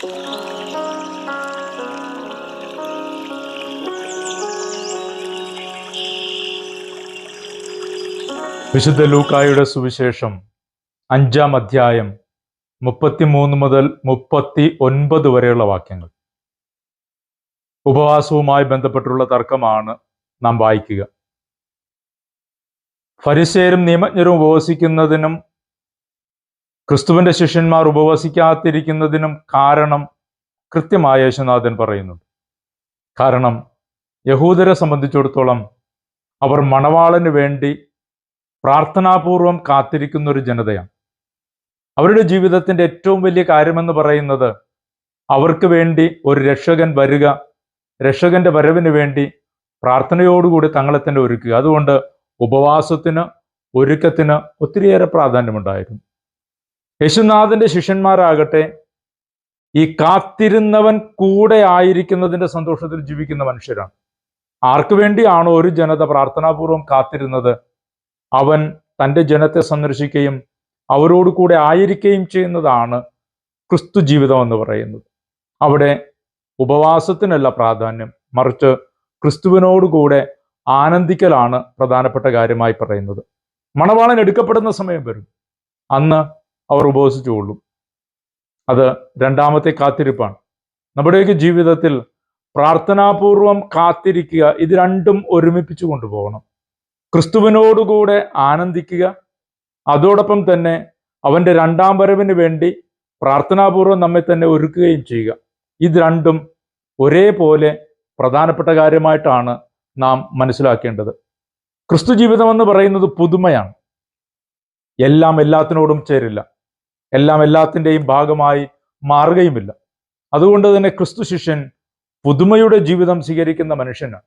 വിശുദ്ധ ലൂക്കായുടെ സുവിശേഷം അഞ്ചാം അധ്യായം മുപ്പത്തിമൂന്ന് മുതൽ മുപ്പത്തി ഒൻപത് വരെയുള്ള വാക്യങ്ങൾ. ഉപവാസവുമായി ബന്ധപ്പെട്ടുള്ള തർക്കമാണ് നാം വായിക്കുക. ഫരിശേരും നിയമജ്ഞരും ഉപവസിക്കുന്നതിനും ക്രിസ്തുവിന്റെ ശിഷ്യന്മാർ ഉപവസിക്കാതിരിക്കുന്നതിനും കാരണം കൃത്യമായ യേശുനാഥൻ പറയുന്നുണ്ട്. കാരണം യഹൂദരെ സംബന്ധിച്ചിടത്തോളം അവർ മണവാളന് വേണ്ടി പ്രാർത്ഥനാപൂർവം കാത്തിരിക്കുന്ന ഒരു ജനതയാണ്. അവരുടെ ജീവിതത്തിന്റെ ഏറ്റവും വലിയ കാര്യമെന്ന് പറയുന്നത് അവർക്ക് വേണ്ടി ഒരു രക്ഷകൻ വരിക രക്ഷകന്റെ വരവിന് വേണ്ടി പ്രാർത്ഥനയോടുകൂടി തങ്ങളെ തന്നെ ഒരുക്കുക. അതുകൊണ്ട് ഉപവാസത്തിന് ഒരുക്കത്തിന് ഒത്തിരിയേറെ പ്രാധാന്യമുണ്ടായിരുന്നു. യേശുനാഥന്റെ ശിഷ്യന്മാരാകട്ടെ ഈ കാത്തിരുന്നവൻ കൂടെ ആയിരിക്കുന്നതിന്റെ സന്തോഷത്തിൽ ജീവിക്കുന്ന മനുഷ്യരാണ്. ആർക്കു വേണ്ടിയാണോ ഒരു ജനത പ്രാർത്ഥനാപൂർവം കാത്തിരുന്നത്? അവൻ തന്റെ ജനത്തെ സന്ദർശിക്കുകയും അവരോട് കൂടെ ആയിരിക്കുകയും ചെയ്യുന്നതാണ് ക്രിസ്തു ജീവിതം എന്ന് പറയുന്നത്. അവിടെ ഉപവാസത്തിനല്ല പ്രാധാന്യം. മറിച്ച് ക്രിസ്തുവിനോടുകൂടെ ആനന്ദിക്കലാണ് പ്രധാനപ്പെട്ട കാര്യമായി പറയുന്നത്. മണവാളൻ എടുക്കപ്പെടുന്ന സമയം വരും. അന്ന് അവർ ഉപവസിച്ചുകൊള്ളും അത് രണ്ടാമത്തെ കാത്തിരിപ്പാണ്. നമ്മുടെയൊക്കെ ജീവിതത്തിൽ പ്രാർത്ഥനാപൂർവം കാത്തിരിക്കുക ഇത് രണ്ടും ഒരുമിപ്പിച്ചു കൊണ്ടുപോകണം. ക്രിസ്തുവിനോടുകൂടെ ആനന്ദിക്കുക അതോടൊപ്പം തന്നെ അവന്റെ രണ്ടാം വരവിന് വേണ്ടി പ്രാർത്ഥനാപൂർവം നമ്മെ തന്നെ ഒരുക്കുകയും ചെയ്യുക. ഇത് രണ്ടും ഒരേപോലെ പ്രധാനപ്പെട്ട കാര്യമായിട്ടാണ് നാം മനസ്സിലാക്കേണ്ടത്. ക്രിസ്തു ജീവിതം എന്ന് പറയുന്നത് പുതുമയാണ്. എല്ലാം എല്ലാത്തിനോടും ചേരില്ല. എല്ലാം എല്ലാത്തിന്റെയും ഭാഗമായി മാറുകയുമില്ല. അതുകൊണ്ട് തന്നെ ക്രിസ്തു ശിഷ്യൻ പുതുമയുടെ ജീവിതം സ്വീകരിക്കുന്ന മനുഷ്യന്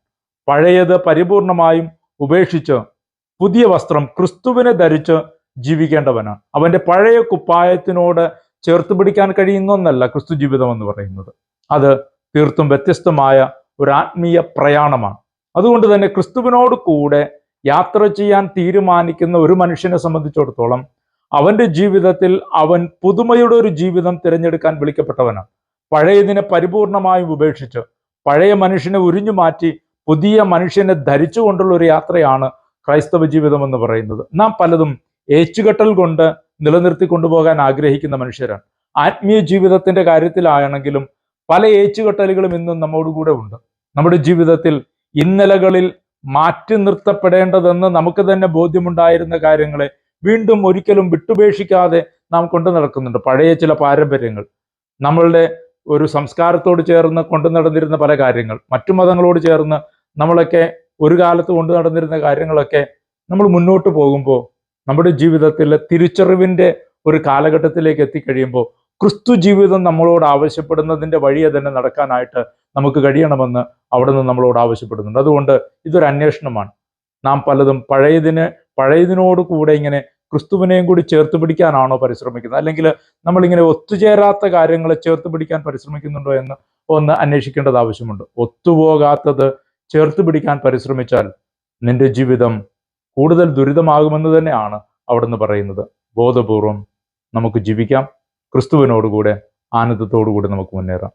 പഴയത് പരിപൂർണമായും ഉപേക്ഷിച്ച് പുതിയ വസ്ത്രം ക്രിസ്തുവിനെ ധരിച്ച് ജീവിക്കേണ്ടവനാണ്. അവന്റെ പഴയ കുപ്പായത്തിനോട് ചേർത്ത് പിടിക്കാൻ കഴിയുന്ന ഒന്നല്ല ക്രിസ്തു ജീവിതം എന്ന് പറയുന്നത്. അത് തീർത്തും വ്യത്യസ്തമായ ഒരു ആത്മീയ പ്രയാണമാണ്. അതുകൊണ്ട് തന്നെ ക്രിസ്തുവിനോട് കൂടെ യാത്ര ചെയ്യാൻ തീരുമാനിക്കുന്ന ഒരു മനുഷ്യനെ സംബന്ധിച്ചിടത്തോളം അവന്റെ ജീവിതത്തിൽ അവൻ പുതുമയുടെ ഒരു ജീവിതം തിരഞ്ഞെടുക്കാൻ വിളിക്കപ്പെട്ടവനാണ് പഴയതിനെ പരിപൂർണമായും ഉപേക്ഷിച്ച് പഴയ മനുഷ്യനെ ഉരിഞ്ഞു മാറ്റി പുതിയ മനുഷ്യനെ ധരിച്ചുകൊണ്ടുള്ള ഒരു യാത്രയാണ് ക്രൈസ്തവ ജീവിതം എന്ന് പറയുന്നത്. നാം പലതും ഏച്ചുകെട്ടൽ കൊണ്ട് നിലനിർത്തി കൊണ്ടുപോകാൻ ആഗ്രഹിക്കുന്ന മനുഷ്യരാണ്. ആത്മീയ ജീവിതത്തിന്റെ കാര്യത്തിലാണെങ്കിലും പല ഏച്ചുകെട്ടലുകളും ഇന്നും നമ്മോടുകൂടെ ഉണ്ട്. നമ്മുടെ ജീവിതത്തിൽ ഇന്നലകളിൽ മാറ്റി നിർത്തപ്പെടേണ്ടതെന്ന് നമുക്ക് തന്നെ ബോധ്യമുണ്ടായിരുന്ന കാര്യങ്ങളെ വീണ്ടും ഒരിക്കലും വിട്ടുപേക്ഷിക്കാതെ നാം കൊണ്ടു നടക്കുന്നുണ്ട്. പഴയ ചില പാരമ്പര്യങ്ങൾ. നമ്മളുടെ ഒരു സംസ്കാരത്തോട് ചേർന്ന് കൊണ്ടു നടന്നിരുന്ന പല കാര്യങ്ങൾ. മറ്റു മതങ്ങളോട് ചേർന്ന് നമ്മളൊക്കെ ഒരു കാലത്ത് കൊണ്ടു നടന്നിരുന്ന കാര്യങ്ങളൊക്കെ നമ്മൾ മുന്നോട്ട് പോകുമ്പോൾ നമ്മുടെ ജീവിതത്തിലെ തിരിച്ചറിവിന്റെ ഒരു കാലഘട്ടത്തിലേക്ക് എത്തിക്കഴിയുമ്പോൾ ക്രിസ്തു ജീവിതം നമ്മളോട് ആവശ്യപ്പെടുന്നതിന്റെ വഴിയെ തന്നെ നടക്കാനായിട്ട് നമുക്ക് കഴിയണമെന്ന് അവിടെ നിന്ന് നമ്മളോട് ആവശ്യപ്പെടുന്നുണ്ട്. അതുകൊണ്ട് ഇതൊരു അന്വേഷണമാണ്. നാം പലതും പഴയതിന് പഴയതിനോട് കൂടെ ഇങ്ങനെ ക്രിസ്തുവിനെയും കൂടി ചേർത്ത് പിടിക്കാനാണോ പരിശ്രമിക്കുന്നത്? അല്ലെങ്കിൽ നമ്മളിങ്ങനെ ഒത്തുചേരാത്ത കാര്യങ്ങളെ ചേർത്ത് പിടിക്കാൻ പരിശ്രമിക്കുന്നുണ്ടോ എന്ന് ഒന്ന് അന്വേഷിക്കേണ്ടത് ആവശ്യമുണ്ട്. ഒത്തുപോകാത്തത് ചേർത്ത് പിടിക്കാൻ പരിശ്രമിച്ചാൽ നിന്റെ ജീവിതം കൂടുതൽ ദുരിതമാകുമെന്ന് തന്നെയാണ് അവിടുന്ന് പറയുന്നത്. ബോധപൂർവം നമുക്ക് ജീവിക്കാം. ക്രിസ്തുവിനോടുകൂടെ ആനന്ദത്തോടുകൂടി നമുക്ക് മുന്നേറാം.